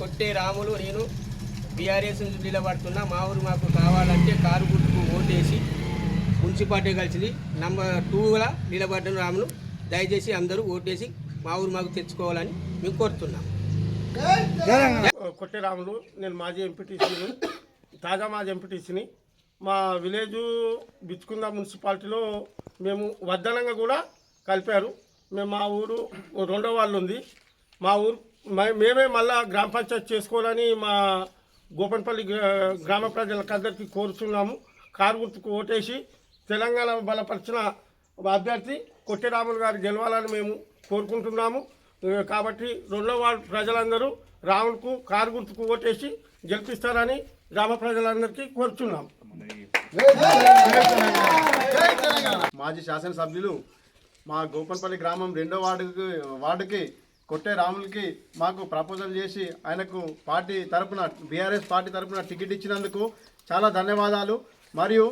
కొట్టే రాములు నేను బీఆర్ఎస్ నుంచి నిలబడుతున్నా. మా ఊరు మాకు కావాలంటే కారు గుర్తుకు ఓటేసి మున్సిపాలిటీ కలిసింది. నంబర్ టూలా నిలబడ్డ రాములు. దయచేసి అందరూ ఓటేసి మా ఊరు మాకు తెచ్చుకోవాలని మేము కోరుతున్నాం. కొట్టే రాములు నేను మాజీ ఎంపీటీసీని తాజా మాజీ ఎంపీటీసీని. మా విలేజ్ బిచ్చుకుంద మున్సిపాలిటీలో మేము వద్దనంగా కూడా కలిపారు. మేము మా ఊరు రెండో వాళ్ళు ఉంది. మా ఊరు మేమే మళ్ళా గ్రామ పంచాయతీ చేసుకోవాలని మా గోపన్పల్లి గ్రామ ప్రజలకందరికీ కోరుతున్నాము. కారు గుర్తుకు ఓటేసి తెలంగాణ బలపరిచిన అభ్యర్థి కొట్టిరాములు గారు గెలవాలని మేము కోరుకుంటున్నాము. కాబట్టి రెండో వార్డు ప్రజలందరూ రాములకు కారు గుర్తుకు ఓటేసి గెలిపిస్తారని గ్రామ ప్రజలందరికీ కోరుచున్నాం మాజీ శాసనసభ్యులు మా గోపన్పల్లి గ్రామం రెండో వార్డుకి వార్డుకి కొట్టే రాములకి మాకు ప్రపోజల్ చేసి ఆయనకు పార్టీ తరపున బీఆర్ఎస్ పార్టీ తరపున టికెట్ ఇచ్చినందుకు చాలా ధన్యవాదాలు. మరియు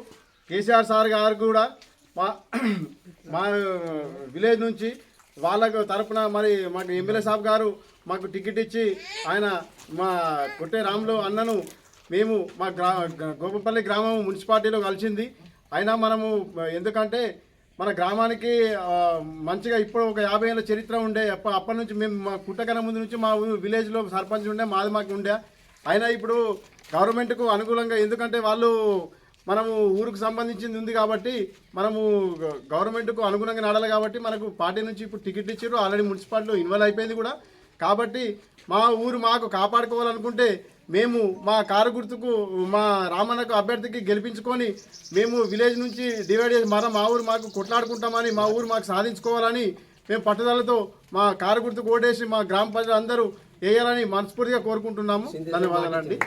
కేసీఆర్ సార్ గారు కూడా మా మా విలేజ్ నుంచి వాళ్ళకు తరపున మరి మాకు ఎమ్మెల్యే సాబ్ గారు మాకు టికెట్ ఇచ్చి ఆయన మా కొట్టే రాములు అన్నను మేము మా గ్రా గోపపల్లి గ్రామం మున్సిపాలిటీలో కలిసింది. అయినా మనము ఎందుకంటే మన గ్రామానికి మంచిగా ఇప్పుడు ఒక యాభై ఏళ్ళ చరిత్ర ఉండే అప్పటి నుంచి మేము మా పుట్టకన ముందు నుంచి మా ఊరు విలేజ్లో సర్పంచ్ ఉండే మాది మాకు ఉండే. అయినా ఇప్పుడు గవర్నమెంట్కు అనుకూలంగా ఎందుకంటే వాళ్ళు మనము ఊరికి సంబంధించింది ఉంది కాబట్టి మనము గవర్నమెంట్కు అనుగుణంగా నడాలి కాబట్టి మనకు పార్టీ నుంచి ఇప్పుడు టికెట్ ఇచ్చారు ఆల్రెడీ మున్సిపాలిటీలో ఇన్వాల్వ్ అయిపోయింది కూడా. కాబట్టి మా ఊరు మాకు కాపాడుకోవాలనుకుంటే మేము మా కారు గుర్తుకు మా రామన్నకు అభ్యర్థికి గెలిపించుకొని మేము విలేజ్ నుంచి డివైడ్ చేసి మన మా ఊరు మాకు కొట్లాడుకుంటామని మా ఊరు మాకు సాధించుకోవాలని మేము పట్టుదలతో మా కారు గుర్తుకు ఓటేసి మా గ్రామ ప్రజలందరూ వేయాలని మనస్ఫూర్తిగా కోరుకుంటున్నాము. ధన్యవాదాలండి.